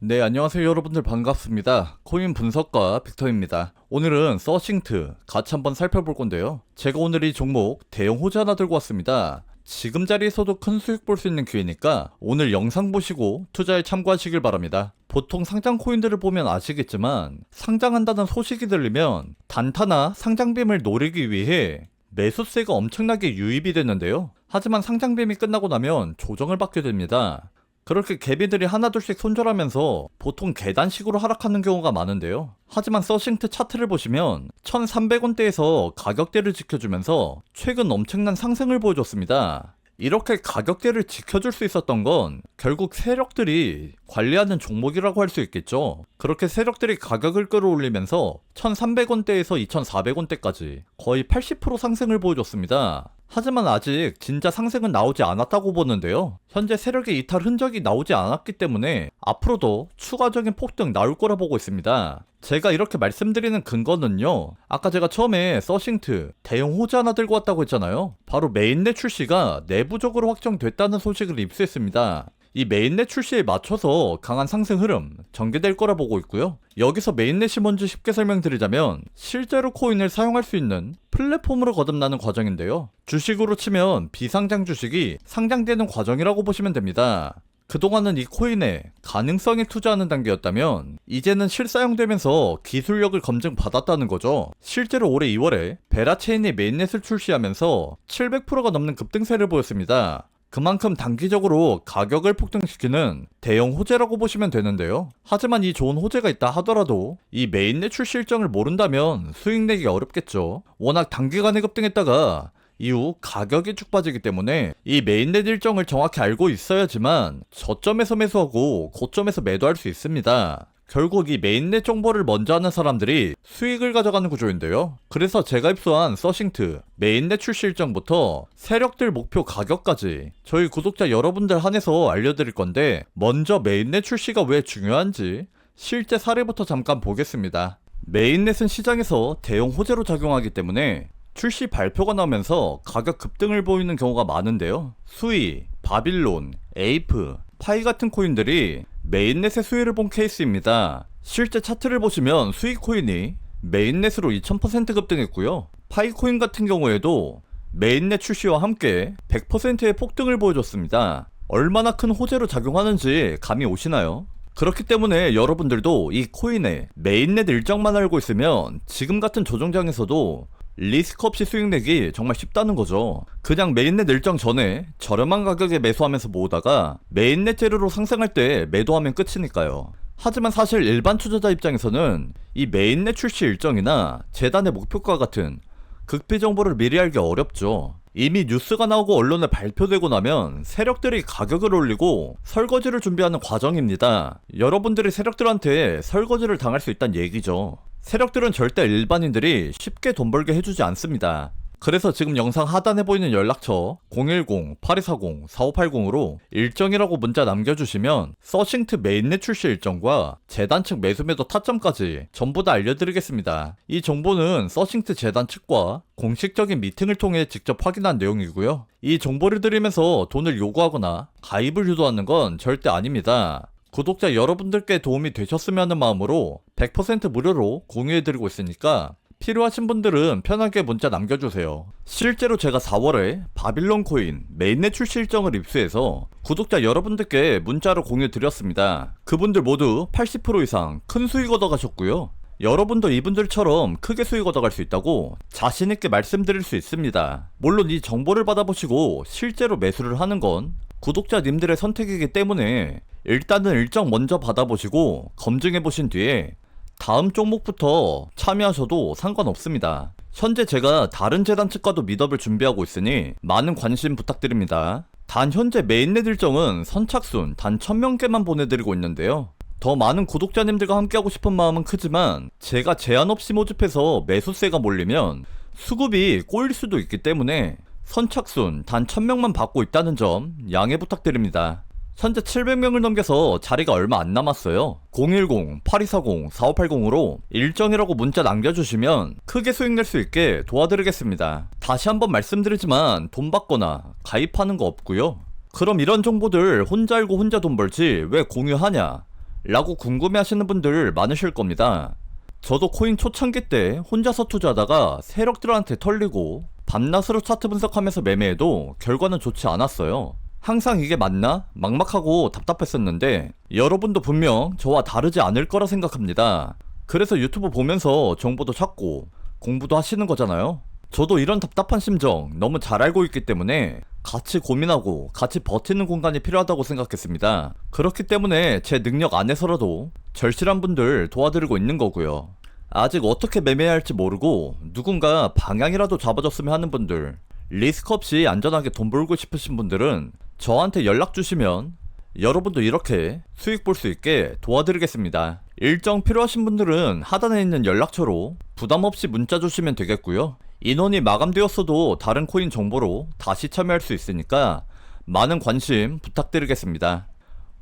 네, 안녕하세요 여러분들 반갑습니다. 코인 분석가 빅터입니다. 오늘은 서싱트 같이 한번 살펴볼 건데요. 제가 오늘 이 종목 대형 호재 하나 들고 왔습니다. 지금 자리에서도 큰 수익 볼 수 있는 기회니까 오늘 영상 보시고 투자에 참고하시길 바랍니다. 보통 상장 코인들을 보면 아시겠지만 상장한다는 소식이 들리면 단타나 상장빔을 노리기 위해 매수세가 엄청나게 유입이 됐는데요. 하지만 상장빔이 끝나고 나면 조정을 받게 됩니다. 그렇게 개비들이 하나둘씩 손절하면서 보통 계단식으로 하락하는 경우가 많은데요. 하지만 서싱트 차트를 보시면 1300원대에서 가격대를 지켜주면서 최근 엄청난 상승을 보여줬습니다. 이렇게 가격대를 지켜줄 수 있었던 건 결국 세력들이 관리하는 종목이라고 할 수 있겠죠. 그렇게 세력들이 가격을 끌어올리면서 1300원대에서 2400원대까지 거의 80% 상승을 보여줬습니다. 하지만 아직 진짜 상승은 나오지 않았다고 보는데요. 현재 세력의 이탈 흔적이 나오지 않았기 때문에 앞으로도 추가적인 폭등 나올 거라 보고 있습니다. 제가 이렇게 말씀드리는 근거는요. 아까 제가 처음에 서싱트 대형 호재 하나 들고 왔다고 했잖아요. 바로 메인넷 출시가 내부적으로 확정됐다는 소식을 입수했습니다. 이 메인넷 출시에 맞춰서 강한 상승 흐름 전개될 거라 보고 있고요. 여기서 메인넷이 뭔지 쉽게 설명드리자면 실제로 코인을 사용할 수 있는 플랫폼으로 거듭나는 과정인데요. 주식으로 치면 비상장 주식이 상장되는 과정이라고 보시면 됩니다. 그동안은 이 코인에 가능성에 투자하는 단계였다면 이제는 실사용되면서 기술력을 검증받았다는 거죠. 실제로 올해 2월에 베라체인이 메인넷을 출시하면서 700%가 넘는 급등세를 보였습니다. 그만큼 단기적으로 가격을 폭등시키는 대형 호재라고 보시면 되는데요. 하지만 이 좋은 호재가 있다 하더라도 이 메인넷 출시 일정을 모른다면 수익 내기 어렵겠죠. 워낙 단기간에 급등했다가 이후 가격이 쭉 빠지기 때문에 이 메인넷 일정을 정확히 알고 있어야지만 저점에서 매수하고 고점에서 매도할 수 있습니다. 결국 이 메인넷 정보를 먼저 하는 사람들이 수익을 가져가는 구조인데요. 그래서 제가 입수한 서싱트 메인넷 출시 일정부터 세력들 목표 가격까지 저희 구독자 여러분들 한해서 알려드릴 건데 먼저 메인넷 출시가 왜 중요한지 실제 사례부터 잠깐 보겠습니다. 메인넷은 시장에서 대형 호재로 작용하기 때문에 출시 발표가 나오면서 가격 급등을 보이는 경우가 많은데요. 수이, 바빌론, 에이프, 파이 같은 코인들이 메인넷의 수혜를 본 케이스입니다. 실제 차트를 보시면 수익 코인이 메인넷으로 2000% 급등했고요. 파이 코인 같은 경우에도 메인넷 출시와 함께 100%의 폭등을 보여줬습니다. 얼마나 큰 호재로 작용하는지 감이 오시나요? 그렇기 때문에 여러분들도 이 코인의 메인넷 일정만 알고 있으면 지금 같은 조정장에서도 리스크 없이 수익 내기 정말 쉽다는 거죠. 그냥 메인넷 일정 전에 저렴한 가격에 매수하면서 모으다가 메인넷 재료로 상승할 때 매도하면 끝이니까요. 하지만 사실 일반 투자자 입장에서는 이 메인넷 출시 일정이나 재단의 목표가 같은 극비 정보를 미리 알기 어렵죠. 이미 뉴스가 나오고 언론에 발표되고 나면 세력들이 가격을 올리고 설거지를 준비하는 과정입니다. 여러분들이 세력들한테 설거지를 당할 수 있다는 얘기죠. 세력들은 절대 일반인들이 쉽게 돈 벌게 해주지 않습니다. 그래서 지금 영상 하단에 보이는 연락처 010-8240-4580으로 일정이라고 문자 남겨주시면 서싱트 메인넷 출시 일정과 재단 측 매수 매도 타점까지 전부 다 알려드리겠습니다. 이 정보는 서싱트 재단 측과 공식적인 미팅을 통해 직접 확인한 내용이고요. 이 정보를 드리면서 돈을 요구하거나 가입을 유도하는 건 절대 아닙니다. 구독자 여러분들께 도움이 되셨으면 하는 마음으로 100% 무료로 공유해드리고 있으니까 필요하신 분들은 편하게 문자 남겨주세요. 실제로 제가 4월에 바빌론 코인 메인넷 출시 일정을 입수해서 구독자 여러분들께 문자로 공유 드렸습니다. 그분들 모두 80% 이상 큰 수익 얻어가셨고요. 여러분도 이분들처럼 크게 수익 얻어갈 수 있다고 자신있게 말씀드릴 수 있습니다. 물론 이 정보를 받아보시고 실제로 매수를 하는 건 구독자님들의 선택이기 때문에 일단은 일정 먼저 받아보시고 검증해보신 뒤에 다음 종목부터 참여하셔도 상관없습니다. 현재 제가 다른 재단 측과도 미더을 준비하고 있으니 많은 관심 부탁드립니다. 단 현재 메인넷 일정은 선착순 단 1000명께만 보내드리고 있는데요. 더 많은 구독자님들과 함께하고 싶은 마음은 크지만 제가 제한 없이 모집해서 매수세가 몰리면 수급이 꼬일 수도 있기 때문에 선착순 단 1000명만 받고 있다는 점 양해 부탁드립니다. 현재 700명을 넘겨서 자리가 얼마 안 남았어요. 010-8240-4580으로 일정이라고 문자 남겨주시면 크게 수익 낼 수 있게 도와드리겠습니다. 다시 한번 말씀드리지만 돈 받거나 가입하는 거 없고요. 그럼 이런 정보들 혼자 알고 혼자 돈 벌지 왜 공유하냐? 라고 궁금해 하시는 분들 많으실 겁니다. 저도 코인 초창기 때 혼자서 투자하다가 세력들한테 털리고 밤낮으로 차트 분석하면서 매매해도 결과는 좋지 않았어요. 항상 이게 맞나? 막막하고 답답했었는데 여러분도 분명 저와 다르지 않을 거라 생각합니다. 그래서 유튜브 보면서 정보도 찾고 공부도 하시는 거잖아요. 저도 이런 답답한 심정 너무 잘 알고 있기 때문에 같이 고민하고 같이 버티는 공간이 필요하다고 생각했습니다. 그렇기 때문에 제 능력 안에서라도 절실한 분들 도와드리고 있는 거고요. 아직 어떻게 매매해야 할지 모르고 누군가 방향이라도 잡아줬으면 하는 분들, 리스크 없이 안전하게 돈 벌고 싶으신 분들은 저한테 연락 주시면 여러분도 이렇게 수익 볼 수 있게 도와드리겠습니다. 일정 필요하신 분들은 하단에 있는 연락처로 부담 없이 문자 주시면 되겠고요. 인원이 마감되었어도 다른 코인 정보로 다시 참여할 수 있으니까 많은 관심 부탁드리겠습니다.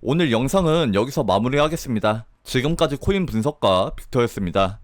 오늘 영상은 여기서 마무리하겠습니다. 지금까지 코인 분석가 빅터였습니다.